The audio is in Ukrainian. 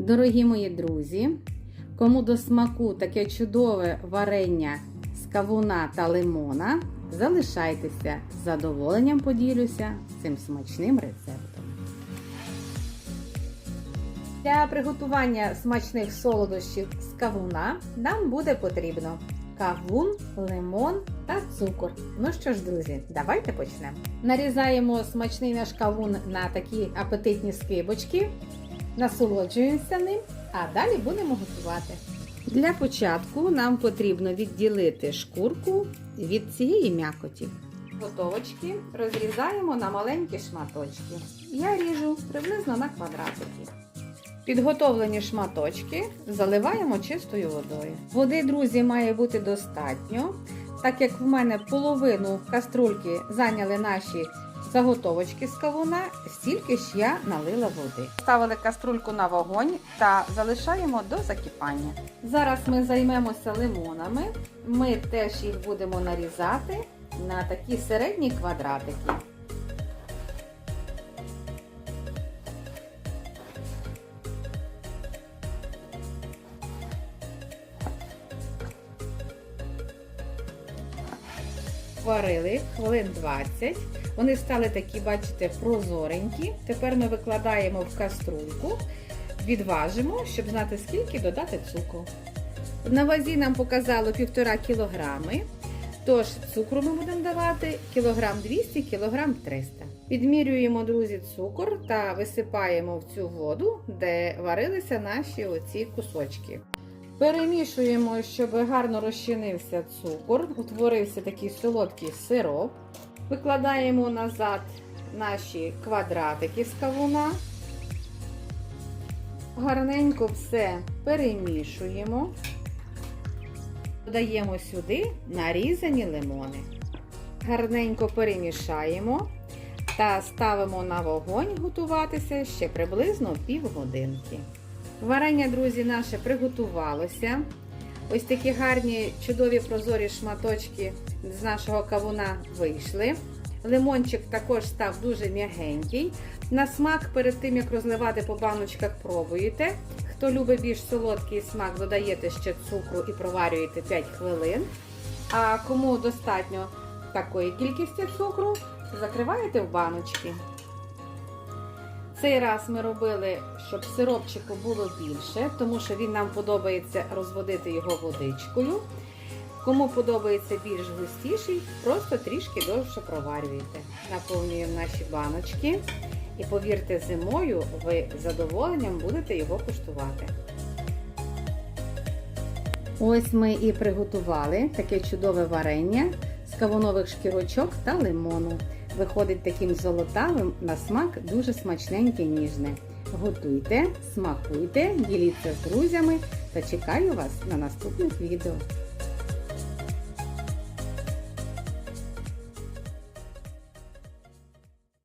Дорогі мої друзі, кому до смаку таке чудове варення з кавуна та лимона, залишайтеся з задоволенням поділюся цим смачним рецептом. Для приготування смачних солодощів з кавуна нам буде потрібно кавун, лимон та цукор. Ну що ж, друзі, давайте почнемо. Нарізаємо смачний наш кавун на такі апетитні скибочки, насолоджуємося ним, а далі будемо готувати. Для початку нам потрібно відділити шкурку від цієї м'якоті. Готовочки розрізаємо на маленькі шматочки. Я ріжу приблизно на квадратики. Підготовлені шматочки заливаємо чистою водою. Води, друзі, має бути достатньо, так як в мене половину каструльки зайняли наші заготовочки з кавуна, стільки ж я налила води. Ставили каструльку на вогонь та залишаємо до закипання. Зараз ми займемося лимонами. Ми теж їх будемо нарізати на такі середні квадратики. Варили хвилин 20. Вони стали такі, бачите, прозоренькі. Тепер ми викладаємо в каструльку, відважимо, щоб знати, скільки додати цукру. На вазі нам показало 1,5 кг. Тож цукру ми будемо давати кілограм 200 кілограм 300 Підмірюємо, друзі, цукор та висипаємо в цю воду, де варилися наші оці кусочки. Перемішуємо, щоб гарно розчинився цукор, утворився такий солодкий сироп. Викладаємо назад наші квадратики з кавуна. Гарненько все перемішуємо. Додаємо сюди нарізані лимони. Гарненько перемішаємо та ставимо на вогонь готуватися ще приблизно півгодинки. Варення, друзі, наше приготувалося. Ось такі гарні, чудові прозорі шматочки з нашого кавуна вийшли. Лимончик також став дуже м'ягенький. На смак, перед тим, як розливати по баночках, пробуєте. Хто любить більш солодкий смак, додаєте ще цукру і проварюєте 5 хвилин. А кому достатньо такої кількості цукру, закриваєте в баночки. Цей раз ми робили, щоб сиропчику було більше, тому що він нам подобається розводити його водичкою. Кому подобається більш густіший, просто трішки довше проварюєте. Наповнюємо наші баночки. І повірте, зимою ви з задоволенням будете його куштувати. Ось ми і приготували таке чудове варення з кавунових шкірочок та лимону. Виходить таким золотавим на смак дуже смачненьке ніжне. Готуйте, смакуйте, діліться з друзями та чекаю вас на наступних відео.